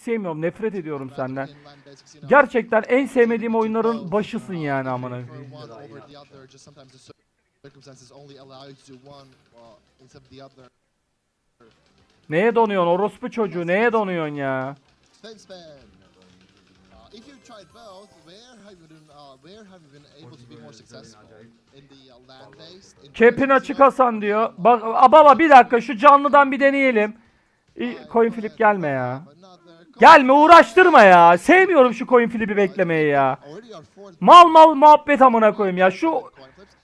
sevmiyorum. Nefret ediyorum senden. Gerçekten en sevmediğim oyunların başısın yani amına. uh. Neye donuyorsun orospu çocuğu? Neye donuyorsun ya? Uh, if you tried both, where have you been? Uh, where have you been able to be more successful? In the uh, land-based? in Kepin açık? Hasan diyor. Bak baba bir dakika şu canlıdan bir deneyelim. Coin flip gelme ya. Gelme uğraştırma ya. Sevmiyorum şu coin flip'i beklemeyi ya. Mal mal muhabbet amına koyayım ya. Şu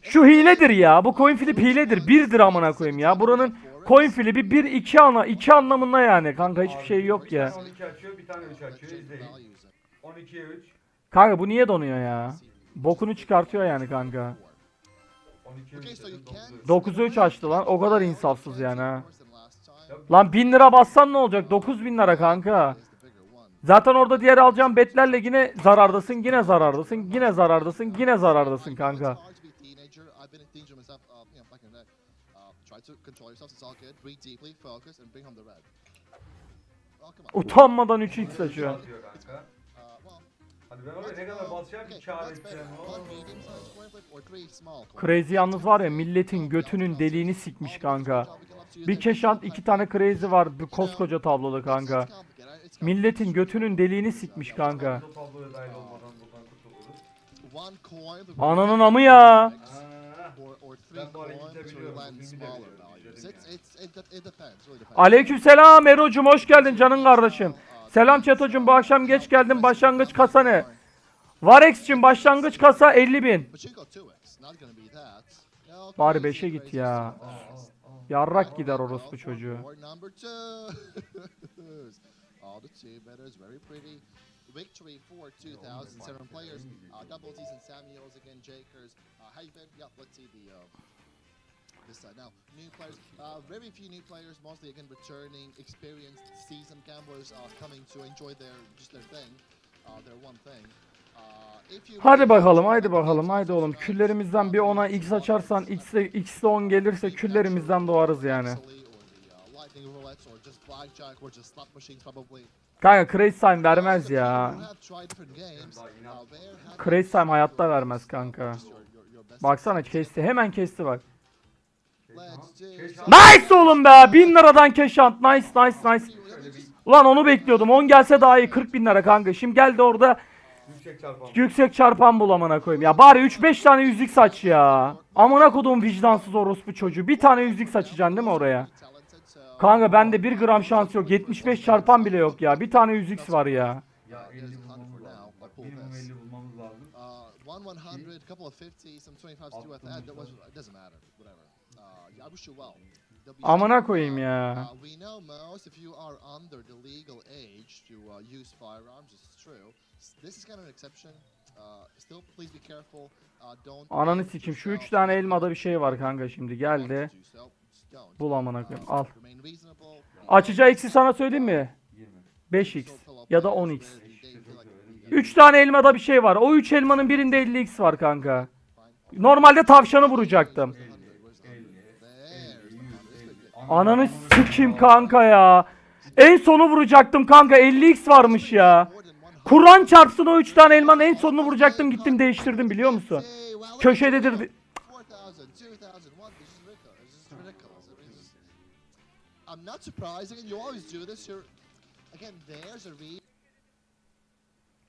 şu hiledir ya. Bu coin flip hiledir. Birdir amına koyayım ya. Buranın coin flip'i bir iki ana iki anlamında yani. Kanka hiçbir şey yok ya. Bir tane 12 açıyor, bir tane 3 açıyor. İzleyin. Values. 12'ye 3. Kanka bu niye donuyor ya? Bokunu çıkartıyor yani kanka. 12'ye 3 Okay, so you dedim, can 9'a 3. 9'u 3 açtı lan. O kadar insafsız yani ha. Lan 1000 lira bassan ne olacak? 9000 lira kanka. Is the bigger one. Zaten orada diğer alacağın betlerle yine zarardasın, yine zarardasın, yine zarardasın, yine zarardasın kanka. Utanmadan 3x açıyor. atıyor kanka. Uh, well, Hadi ben oraya ne kadar basacağım okay, ki kâr what's better? edeceğim. One medium-sized coin flip or three small coin Crazy yalnız var ya milletin götünün deliğini sikmiş kanka. Bir keşant iki tane crazy var bir koskoca tabloda kanka. Milletin götünün deliğini sikmiş kanka. Ananın amı ya. Aleykümselam Erocum hoş geldin canın kardeşim. Selam Çetocum bu akşam geç geldin başlangıç kasa ne? Varex'cim başlangıç kasa 50 bin. Pachinko 2x, not gonna be that. No, Bari crazy, 5'e git ya. Yarrak gider orospu çocuğu. All the two betters, very pretty. Victory for 2007 players. Uh, double T's and Samuels again, Jakers. Uh, how you been? Yeah, let's see the uh, this side now. New players, uh, very few new players, mostly again returning, experienced, seasoned gamblers uh, coming to enjoy their just their thing, uh, their one thing. Uh, if you Hadi bakalım haydi bakalım haydi oğlum. Küllerimizden bir 10'a x açarsan x'e x'e 10 gelirse küllerimizden doğarız yani. Kanka Crazy Time vermez ya. Crazy Time hayatta vermez kanka. Baksana kesti hemen kesti bak. Nice oğlum be 1000 liradan cash out nice nice nice. Ulan onu bekliyordum 10 gelse daha iyi 40 bin lira kanka. Şimdi geldi orada Yüksek çarpan. yüksek çarpan bul amına koyayım. Ya bari 3-5 tane yüzlük saç ya. Amına koduğum vicdansız orospu çocuğu. Bir tane yüzlük saçacaksın değil mi oraya? Kanka bende 1 gram şans yok. 75 çarpan bile yok ya. Bir tane yüzük var ya. Ya 50 bulmamız lazım. Bak minimum 50 bulmamız lazım. One 100, couple of 50, some 25s too at the end. That was, it doesn't matter. Whatever. Uh, yeah, I wish you well. There'll be Amına koyayım ya. Uh, we know most if you are under the legal age to uh, use firearms, this is true. S- This is kind of an exception. Uh, still, please be careful. Uh, don't. Ananı sikim. Şu 3 yourself tane elmada bir şey var kanka şimdi geldi. Bul amına koyayım. Al. Açacağı eksi sana söyleyeyim mi? 20. 5x ya da 10x. 3 3 tane elmada bir şey var. O 3 elmanın birinde 50x var kanka. Normalde tavşanı vuracaktım. Ananı sikim kanka ya. En sonu vuracaktım kanka 50x varmış ya. Kur'an çarpsın o 3 tane elmanın en sonunu vuracaktım gittim değiştirdim biliyor musun? Köşededir. I'm not surprised. Again, you always do this. You're, again, there's a reason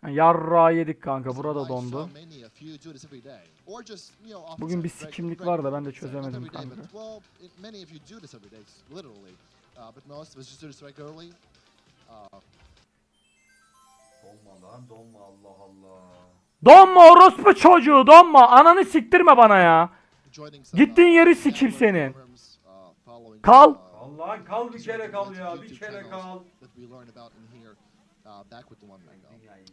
Yarra yedik kanka burada dondu. so many of you do this every day. Or just, you know, often Bugün bir sikimlik var da ben de çözemedim kanka. but, well, it- many of you do this every day, literally. Uh, but most of us just do this regularly. Uh, Donma lan donma Allah Allah. Donma orospu çocuğu donma. Ananı siktirme bana ya. Gittiğin uh, yeri sikeyim senin. Kal. Allah kal bir kere kal ya bir kere kal.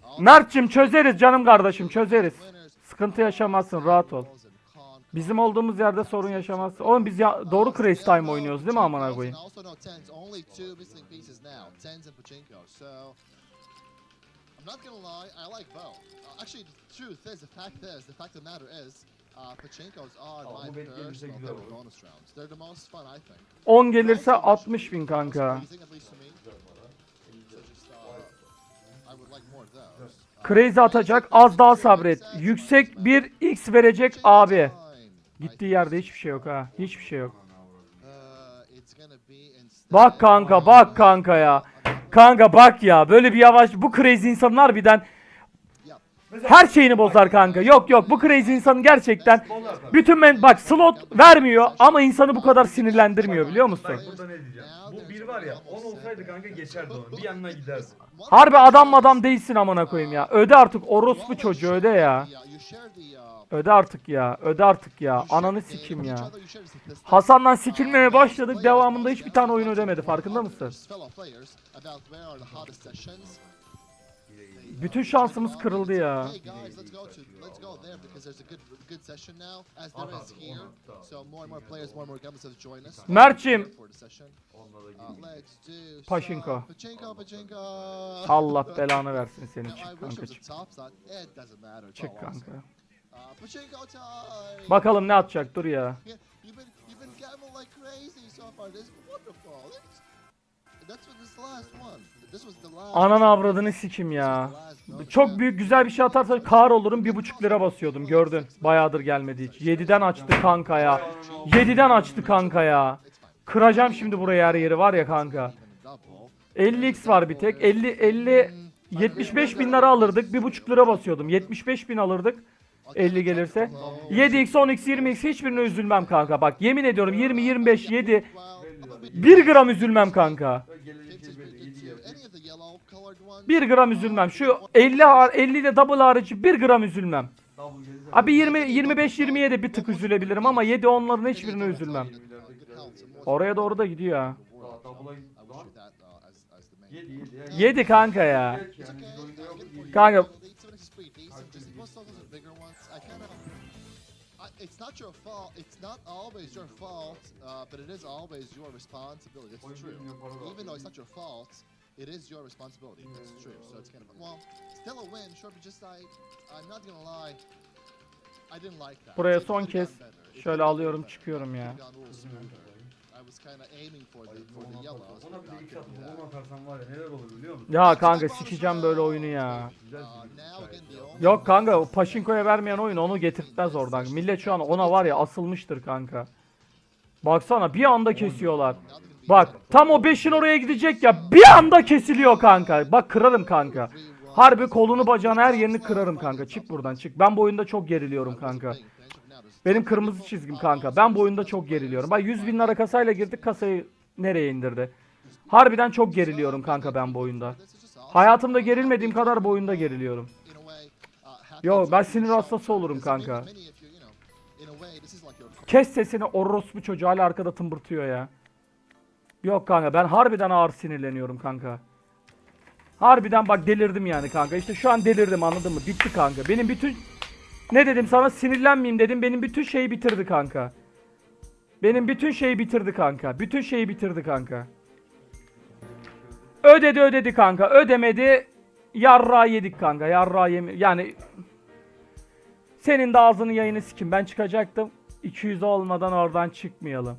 uh, Mert'cim çözeriz canım kardeşim çözeriz. Sıkıntı yaşamazsın rahat ol. Bizim olduğumuz yerde sorun yaşamazsın. Oğlum biz ya doğru Crazy Time oynuyoruz değil mi amına koyayım? I'm not gonna lie, I like both. Uh, actually, the truth is, the fact is, the fact of the matter is, uh, pachinkos are Aa, my bu bekleyince personal güzel favorite olur. bonus rounds. They're the most fun, I think. 10 gelirse 60 bin kanka. Just, uh, Crazy atacak. Az daha sabret. Yüksek bir X verecek abi. Gittiği yerde hiçbir şey yok ha. Hiçbir şey yok. Bak kanka bak kanka ya. Kanka bak ya böyle bir yavaş bu crazy insanın harbiden her şeyini bozar kanka. Yok yok bu crazy insanın gerçekten bütün men bak slot vermiyor ama insanı bu kadar sinirlendirmiyor biliyor musun? Bak burada ne diyeceğim. Bu bir var ya 10 olsaydı kanka geçerdi onu. Bir yanına giderdi. Harbi adam adam değilsin amına koyayım ya. Öde artık orospu çocuğu öde ya. Öde artık ya. Öde artık ya. Ananı sikim ya. Hasan'dan sikilmeye başladık. Devamında hiçbir tane oyun ödemedi. Farkında mısın? Bütün şansımız kırıldı ya. Mert'cim. Uh, pachinko. Allah belanı versin senin. Now, I Çık kanka çık. Çık kanka. Bakalım ne atacak dur ya. Ananı avradını sikim ya. Çok büyük güzel bir şey atarsa kar olurum bir buçuk lira basıyordum gördün. Bayağıdır gelmedi hiç. 7'den açtı kanka ya. 7'den açtı kanka ya. Kıracağım şimdi buraya her yeri var ya kanka. 50x var bir tek. 50 50 75 bin lira alırdık. Bir buçuk lira basıyordum. 75 bin alırdık. 50 gelirse. 7x, 10x, 20x hiçbirine üzülmem kanka. Bak yemin ediyorum 20, 25, 7. 1 gram üzülmem kanka. Gelecek şey belli. 7 yapıyor. Any of the yellow colored ones. 1 gram üzülmem. Şu 50 har- 50 ile double harici 1 gram üzülmem. Abi 20 25 27 bir tık üzülebilirim ama 7 onların hiçbirine üzülmem. Oraya doğru da gidiyor ha. Daha double'a gitti. I wish that uh, as as the main. 7 7 ya. 7 kanka ya. Kanka It's not your fault. It's not always your fault, uh, but it is always your responsibility. It's Oyun true. Even though it's not your fault, it is your responsibility. It's true. So it's kind of well, still a win. Sure, but just like I'm not gonna lie, I didn't like that. Buraya son kez şöyle alıyorum çıkıyorum ya. Ona bir de that. onu atarsan var ya neler olur biliyor musun? Ya kanka sikeceğim böyle oyunu ya. Yok kanka o Pachinko'ya vermeyen oyun onu getirtmez oradan. Millet şu an ona var ya asılmıştır kanka. Baksana bir anda kesiyorlar. Bak tam o 5'in oraya gidecek ya bir anda kesiliyor kanka. Bak kırarım kanka. Harbi kolunu bacağını her yerini kırarım kanka. Çık buradan çık. Ben bu oyunda çok geriliyorum kanka. Benim kırmızı çizgim kanka. Ben bu oyunda çok geriliyorum. Bak 100 bin lira kasayla girdik kasayı nereye indirdi? Harbiden çok geriliyorum kanka ben bu oyunda. Hayatımda gerilmediğim kadar bu oyunda geriliyorum. Yo ben sinir hastası olurum kanka. Kes sesini orospu çocuğu hala arkada tımbırtıyor ya. Yok kanka ben harbiden ağır sinirleniyorum kanka. Harbiden bak delirdim yani kanka. İşte şu an delirdim anladın mı? Bitti kanka. Benim bütün ne dedim sana sinirlenmeyeyim dedim. Benim bütün şeyi bitirdi kanka. Benim bütün şeyi bitirdi kanka. Bütün şeyi bitirdi kanka. Ödedi ödedi kanka. Ödemedi. Yarra yedik kanka. Yarra yemi yani senin de ağzını yayını sikim. Ben çıkacaktım. 200 olmadan oradan çıkmayalım.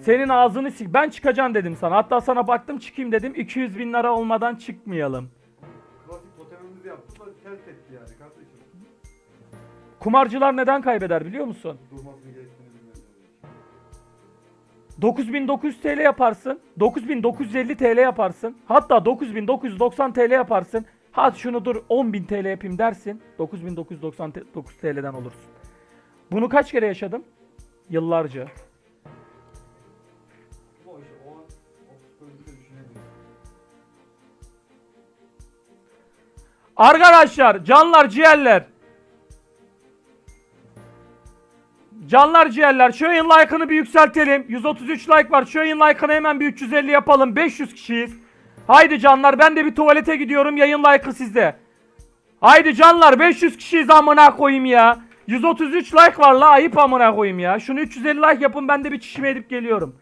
Senin ağzını sik. Ben çıkacağım dedim sana. Hatta sana baktım çıkayım dedim. 200 bin lira olmadan çıkmayalım. Ters etti yani kardeşim. Kumarcılar neden kaybeder biliyor musun? Durmasını gerektiğini bilmediğiniz için. 9900 TL yaparsın. 9950 TL yaparsın. Hatta 9990 TL yaparsın. Hadi şunu dur 10.000 TL yapayım dersin. 9999 TL'den olursun. Bunu kaç kere yaşadım? Yıllarca. Arkadaşlar canlar ciğerler. Canlar ciğerler şu yayın like'ını bir yükseltelim. 133 like var. Şu yayın like'ını hemen bir 350 yapalım. 500 kişiyiz. Haydi canlar ben de bir tuvalete gidiyorum. Yayın like'ı sizde. Haydi canlar 500 kişiyiz amına koyayım ya. 133 like var la ayıp amına koyayım ya. Şunu 350 like yapın ben de bir çişime edip geliyorum.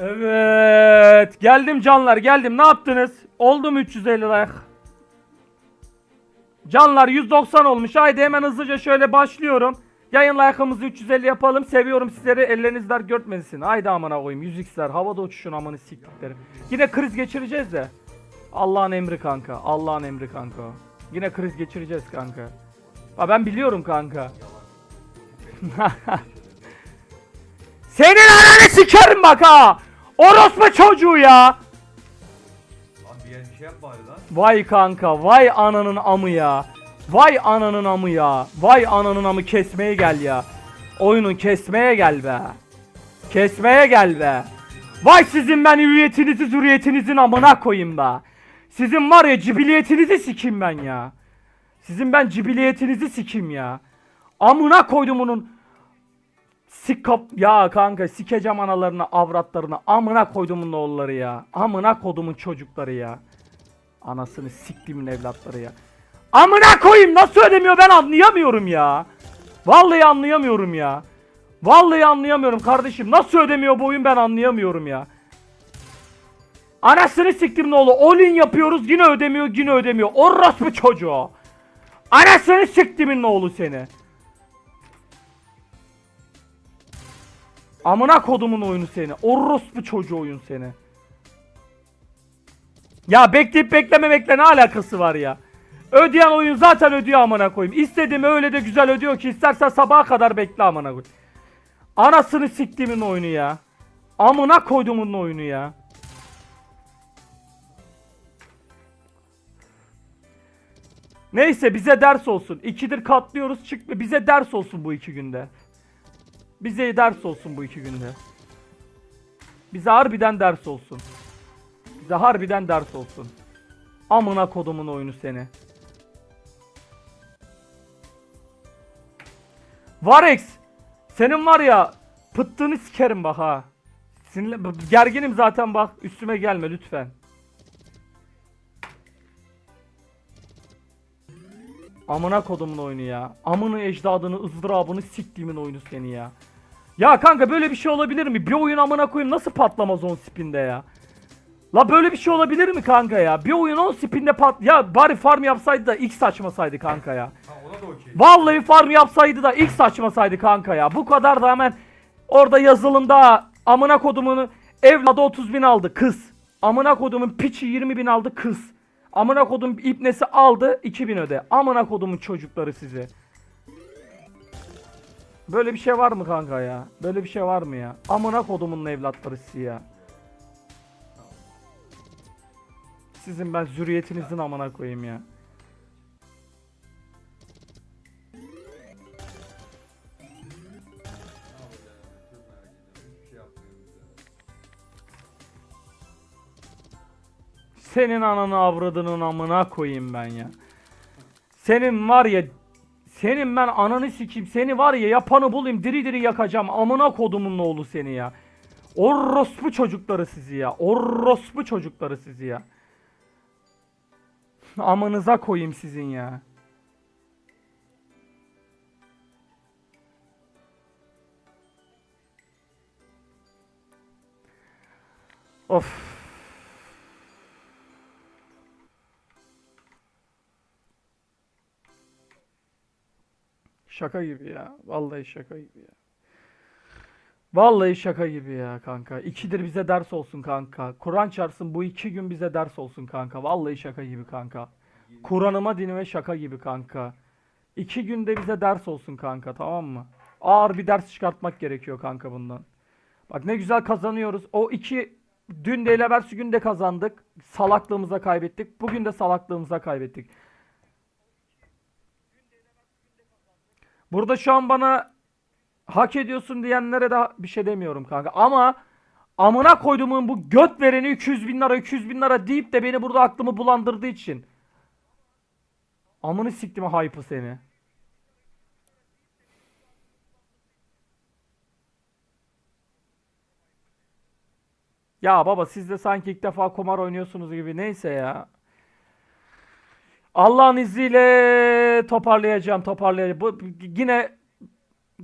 Evet. Geldim canlar geldim. Ne yaptınız? Oldu mu 350 like? Canlar 190 olmuş. Haydi hemen hızlıca şöyle başlıyorum. Yayın like'ımızı 350 yapalım. Seviyorum sizleri. Elleriniz dert görtmesin. Haydi amına koyayım. 100x'ler. Havada uçuşun amanı siktikleri. Yine kriz geçireceğiz de. Allah'ın emri kanka. Allah'ın emri kanka. Yine kriz geçireceğiz kanka. Ha ben biliyorum kanka. Senin ananı sikerim bak ha. Orospu çocuğu ya. Lan bir yer bir şey yap bari lan. Vay kanka, vay ananın amı ya. Vay ananın amı ya. Vay ananın amı kesmeye gel ya. Oyunu kesmeye gel be. Kesmeye gel be. Vay sizin ben hüviyetinizi zürriyetinizin amına koyayım be. Sizin var ya cibiliyetinizi sikeyim ben ya. Sizin ben cibiliyetinizi sikeyim ya. Amına koydum onun. Sik kap ya kanka sikeceğim analarını avratlarını amına koydumun oğulları ya. Amına kodumun çocukları ya. Anasını siktimin evlatları ya. Amına koyayım nasıl ödemiyor ben anlayamıyorum ya. Vallahi anlayamıyorum ya. Vallahi anlayamıyorum kardeşim. Nasıl ödemiyor bu oyun ben anlayamıyorum ya. Anasını siktim ne olur. Olin yapıyoruz yine ödemiyor yine ödemiyor. Orospu çocuğu. Anasını siktimin ne oğlu seni. Amına kodumun oyunu seni. Orospu çocuğu oyun seni. Ya bekleyip beklememekle ne alakası var ya? Ödeyen oyun zaten ödüyor amına koyayım. İstediğimi öyle de güzel ödüyor ki istersen sabaha kadar bekle amına koyayım. Anasını siktimin oyunu ya. Amına koydumun oyunu ya. Neyse bize ders olsun. İkidir katlıyoruz çık bize ders olsun bu iki günde. Bize ders olsun bu iki günde. Bize harbiden ders olsun. Bize harbiden ders olsun. Amına kodumun oyunu seni. Varex senin var ya pıttığını sikerim bak ha. Sinirle, gerginim zaten bak üstüme gelme lütfen. Amına kodumun oyunu ya. Amını ecdadını ızdırabını siktiğimin oyunu seni ya. Ya kanka böyle bir şey olabilir mi? Bir oyun amına koyayım nasıl patlamaz 10 spinde ya? La böyle bir şey olabilir mi kanka ya? Bir oyun 10 spinde pat... Ya bari farm yapsaydı da X açmasaydı kanka ya. Ha ona da okey. Vallahi farm yapsaydı da X açmasaydı kanka ya. Bu kadar da hemen orada yazılımda amına kodumunu evladı 30 bin aldı kız. Amına kodumun piçi 20 bin aldı kız. Amına kodum ipnesi aldı 2000 öde. Amına kodumun çocukları sizi. Böyle bir şey var mı kanka ya? Böyle bir şey var mı ya? Amına kodumun evlatları sizi ya. Sizin ben zürriyetinizin amına koyayım ya. Senin ananı avradının amına koyayım ben ya. Senin var ya senin ben ananı sikeyim. Seni var ya yapanı bulayım diri diri yakacağım. Amına kodumun oğlu seni ya. Orospu çocukları sizi ya. Orospu çocukları sizi ya. Amınıza koyayım sizin ya. Of. Şaka gibi ya. Vallahi şaka gibi ya. Vallahi şaka gibi ya kanka. İkidir bize ders olsun kanka. Kur'an çarpsın bu iki gün bize ders olsun kanka. Vallahi şaka gibi kanka. Kur'an'ıma dinime şaka gibi kanka. İki günde bize ders olsun kanka tamam mı? Ağır bir ders çıkartmak gerekiyor kanka bundan. Bak ne güzel kazanıyoruz. O iki dün de evvelsi gün de kazandık. Salaklığımıza kaybettik. Bugün de salaklığımıza kaybettik. Burada şu an bana hak ediyorsun diyenlere de bir şey demiyorum kanka. Ama amına koyduğumun bu göt vereni 200 bin lira 200 bin lira deyip de beni burada aklımı bulandırdığı için. Amını siktim hype'ı seni. Ya baba siz de sanki ilk defa kumar oynuyorsunuz gibi neyse ya. Allah'ın izniyle toparlayacağım toparlayacağım. Bu yine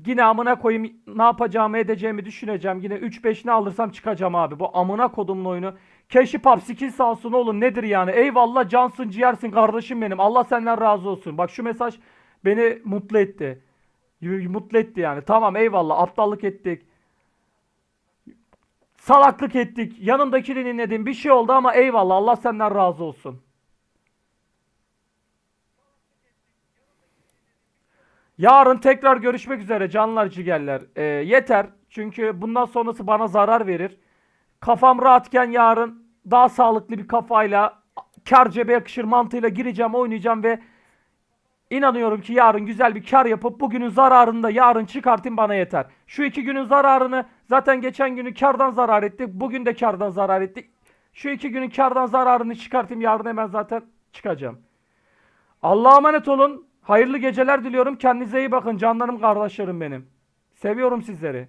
yine amına koyayım ne yapacağımı edeceğimi düşüneceğim. Yine 3-5 ne alırsam çıkacağım abi. Bu amına kodumun oyunu. Keşif pap skill sağ oğlum nedir yani? Eyvallah cansın ciğersin kardeşim benim. Allah senden razı olsun. Bak şu mesaj beni mutlu etti. Mutlu etti yani. Tamam eyvallah aptallık ettik. Salaklık ettik. Yanımdakini dinledim. Bir şey oldu ama eyvallah. Allah senden razı olsun. Yarın tekrar görüşmek üzere canlar cigerler. Ee, yeter. Çünkü bundan sonrası bana zarar verir. Kafam rahatken yarın daha sağlıklı bir kafayla kar cebe yakışır mantığıyla gireceğim, oynayacağım ve inanıyorum ki yarın güzel bir kar yapıp bugünün zararını da yarın çıkartayım bana yeter. Şu iki günün zararını zaten geçen günü kardan zarar ettik. Bugün de kardan zarar ettik. Şu iki günün kardan zararını çıkartayım yarın hemen zaten çıkacağım. Allah'a emanet olun. Hayırlı geceler diliyorum. Kendinize iyi bakın canlarım kardeşlerim benim. Seviyorum sizleri.